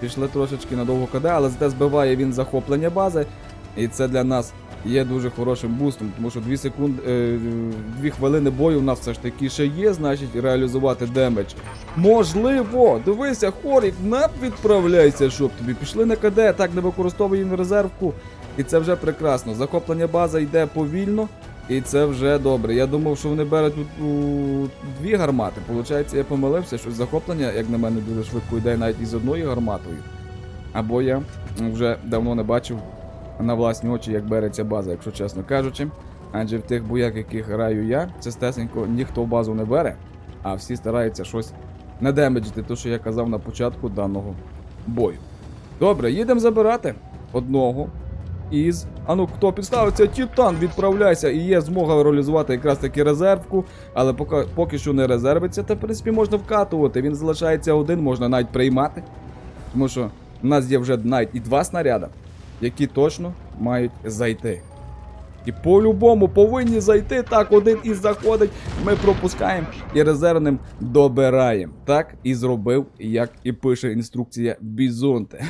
Пішли трошечки на довго КД, але зате збиває він захоплення бази. І це для нас є дуже хорошим бустом, тому що 2 секунди, е, 2 хвилини бою у нас все ж таки ще є, значить реалізувати демедж. Можливо, дивися, Хорік, нап відправляйся, щоб тобі пішли на КД, так не використовує він резервку. І це вже прекрасно. Захоплення бази йде повільно, і це вже добре. Я думав, що вони беруть у, у дві гармати. Получається, я помилився, що захоплення, як на мене, дуже швидко йде навіть із одною гарматою. Або я вже давно не бачив на власні очі, як береться база, якщо чесно кажучи. Адже в тих боях, яких граю я, чистесенько ніхто базу не бере, а всі стараються щось надемеджити, то що я казав на початку даного бою. Добре, їдемо забирати одного із. А ну хто підставиться? Титан, відправляйся, і є змога реалізувати якраз таки резервку, але поки, поки що не резервиться, та в принципі можна вкатувати. Він залишається один, можна навіть приймати. Тому що в нас є вже навіть і два снаряда, які точно мають зайти. І по-любому повинні зайти. Так, один із заходить. Ми пропускаємо і резервним добираємо. Так і зробив, як і пише інструкція Бізонте.